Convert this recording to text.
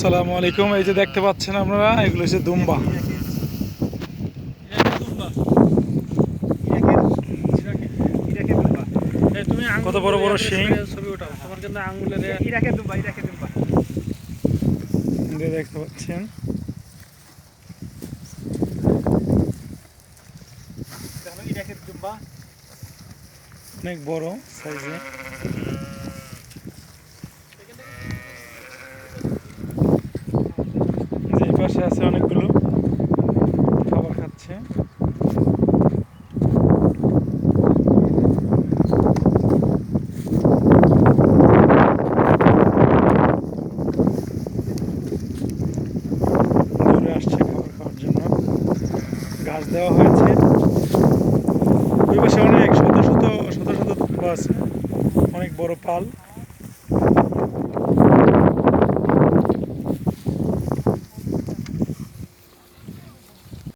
আসসালামু আলাইকুম, এই যে দেখতে পাচ্ছেন আপনারা, এগুলো হচ্ছে দুম্বা। কত বড় বড় শিং। দেখতে পাচ্ছেন। অনেক বড় সাইজে যে এই পাশে আছে অনেকগুলো খাবার খাচ্ছে। ঘাস দেওয়া হয়েছে। ওই পাশে অনেক শত শত শত শত আছে। অনেক বড় পাল।